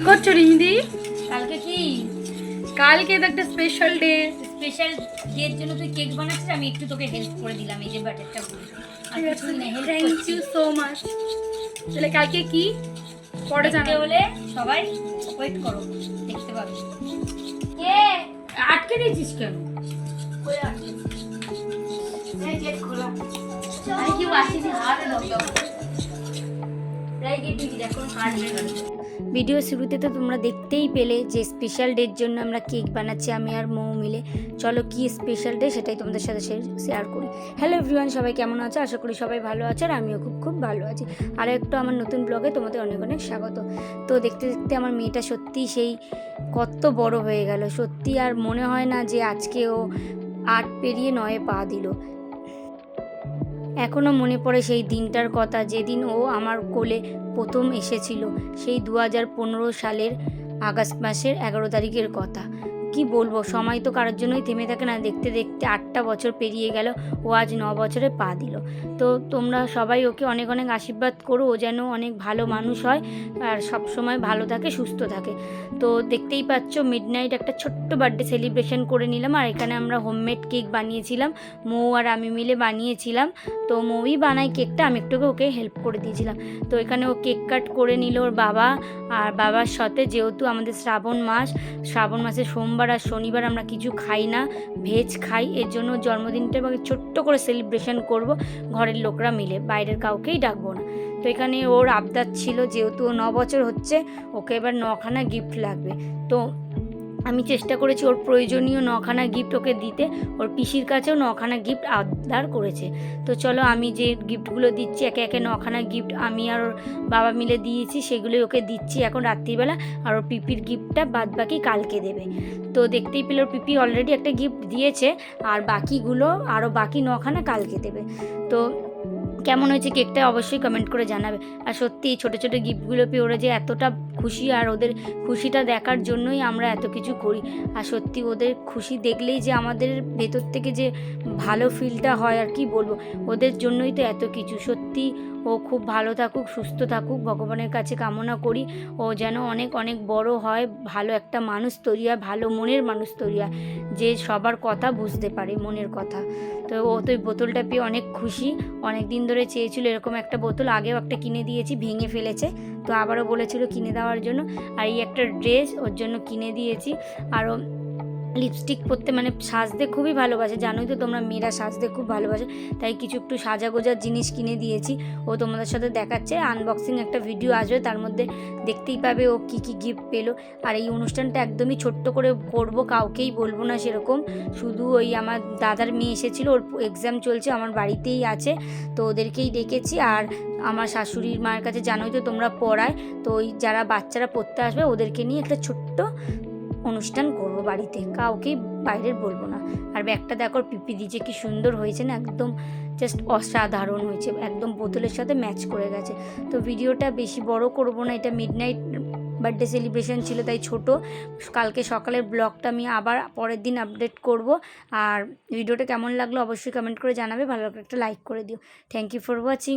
করছ রিমিদি কালকে কি? কালকে তো একটা স্পেশাল ডে স্পেশাল ডের জন্য তুই কেক বানাচ্ছিস আমি একটু তোকে হেল্প করে দিলাম এই যে ব্যাটারটা আর কিছুই না থ্যাংক ইউ সো মাচ তাহলে কালকে কি? পরে জানাব। হলে সবাই ওয়েট করো দেখতে পাবে। কে? আটকে দিয়েছিস কেন? আমি কি বাসিনি হাতে দাও ভিডিও শুরুতে তো তোমরা দেখতেই পেলে যে স্পেশাল ডের জন্য আমরা কেক বানাচ্ছি, আমি আর মৌ মিলে। চলো কি স্পেশাল ডে সেটাই তোমাদের সাথে শেয়ার করি। হ্যালো এভরিওয়ান সবাই কেমন আছে? আশা করি সবাই ভালো আছে আর আমিও খুব খুব ভালো আছি। আর একটু আমার নতুন ব্লগে তোমাদের অনেক অনেক স্বাগত। তো দেখতে দেখতে আমার মেয়েটা সত্যি সেই কত বড় হয়ে গেল। সত্যি আর মনে হয় না যে আজকে ও আট পেরিয়ে নয়ে পা দিল। এখনও মনে পড়ে সেই দিনটার কথা যেদিন ও আমার কোলে প্রথম এসেছিল, সেই দু হাজার পনেরো সালের আগস্ট মাসের এগারো তারিখের কথা। কি বলব? সময় তো কারোর জন্যই থেমে থাকে না। দেখতে দেখতে আটটা বছর পেরিয়ে গেল, ও আজ ন বছরে পা দিল। তো তোমরা সবাই ওকে অনেক অনেক আশীর্বাদ করো, ও যেন অনেক ভালো মানুষ হয় আর সব সময় ভালো থাকে, সুস্থ থাকে। তো দেখতেই পাচ্ছ মিডনাইট একটা ছোট্ট বার্থডে সেলিব্রেশন করে নিলাম। আর এখানে আমরা হোমমেড কেক বানিয়েছিলাম। মৌ আর আমি মিলে বানিয়েছিলাম। তো মৌই বানায় কেকটা আমি একটু ওকে হেল্প করে দিয়েছিলাম। তো এখানে ও কেক কাট করে নিল ওর বাবা। আর বাবার সাথে যেহেতু আমাদের শ্রাবণ মাস, শ্রাবণ মাসে সোমবার আর শনিবার আমরা কিছু খাই না, ভেজ খাই। এর জন্য জন্মদিনটা এবার ছোট্ট করে সেলিব্রেশন করব, ঘরের লোকরা মিলে, বাইরের কাউকেই ডাকবো না। তো এখানে ওর আবদার ছিল, যেহেতু ও ন বছর হচ্ছে, ওকে এবার নখানা গিফট লাগবে। তো আমি চেষ্টা করেছি ওর প্রয়োজনীয় নখানা গিফট ওকে দিতে। ওর পিসির কাছেও নখানা গিফট আবদার করেছে। তো চলো আমি যে গিফটগুলো দিচ্ছি, একে একে নখানা গিফট আমি আর ওর বাবা মিলে দিয়েছি, সেগুলোই ওকে দিচ্ছি এখন রাত্রিবেলা। আর ওর পিপির গিফটটা বাদ বাকি কালকে দেবে। তো দেখতেই পেলে ওর পিপি অলরেডি একটা গিফট দিয়েছে, আর বাকিগুলো আরও বাকি নখানা কালকে দেবে। তো কেমন হয়েছে কেকটা অবশ্যই কমেন্ট করে জানাবে। আর সত্যি ছোটো ছোটো গিফটগুলো পেয়ে ওরা যে এতটা খুশি আর ওদের খুশিটা দেখার জন্যই আমরা এত কিছু করি। আর সত্যি ওদের খুশি দেখলেই যে আমাদের ভেতর থেকে যে ভালো ফিলটা হয় আর কি বলব, ওদের জন্যই তো এত কিছু। সত্যি ও খুব ভালো থাকুক, সুস্থ থাকুক, ভগবানের কাছে কামনা করি। ও যেন অনেক অনেক বড় হয়, ভালো একটা মানুষ তৈরি হয়, ভালো মনের মানুষ তৈরি হয়, যে সবার কথা বুঝতে পারে মনের কথা। তো ও তো ওই বোতলটা পেয়ে অনেক খুশি। অনেক দিন ধরে চেয়েছিল এরকম একটা বোতল, আগেও একটা কিনে দিয়েছি, ভেঙে ফেলেছে। তো আবারও বলেছিল কিনে দেওয়ার জন্য। আর এই একটা ড্রেস ওর জন্য কিনে দিয়েছি। আরও লিপস্টিক পরতে মানে সাজতে খুবই ভালোবাসে। জানোই তো তোমরা মেয়েরা সাজতে খুব ভালোবাসে। তাই কিছু একটু সাজা গোজার জিনিস কিনে দিয়েছি। ও তোমাদের সাথে দেখাচ্ছে। আনবক্সিং একটা ভিডিও আসবে। তার মধ্যে দেখতেই পাবে ও কি কি গিফট পেল। আর এই অনুষ্ঠানটা একদমই ছোট্ট করে করব, কাউকেই বলব না সেরকম। শুধু ওই আমার দাদার মেয়ে এসেছিল, ওর এক্সাম চলছে, আমার বাড়িতেই আছে। তো ওদেরকেই ডেকেছি। আর আমার শাশুড়ির মায়ের কাছে জানোই তো তোমরা পড়ায়। তো ওই যারা বাচ্চারা পড়তে আসবে, ওদেরকে নিয়ে একটা ছোট্ট অনুষ্ঠান করব বাড়িতে। কাউকেই বাইরের বলব না। আর ব্যাগটা দেখো পিপি দিয়েছে কি সুন্দর হয়েছে না, একদম জাস্ট অসাধারণ হয়েছে, একদম বোতলের সাথে ম্যাচ করে গেছে। তো ভিডিওটা বেশি বড় করব না, এটা মিড নাইট বার্থডে সেলিব্রেশন ছিল, তাই ছোট। কালকে সকালের ব্লগটা আমি আবার পরের দিন আপডেট করব। আর ভিডিওটা কেমন লাগল অবশ্যই কমেন্ট করে জানাবে, ভালো একটা লাইক করে দিও। Thank you for watching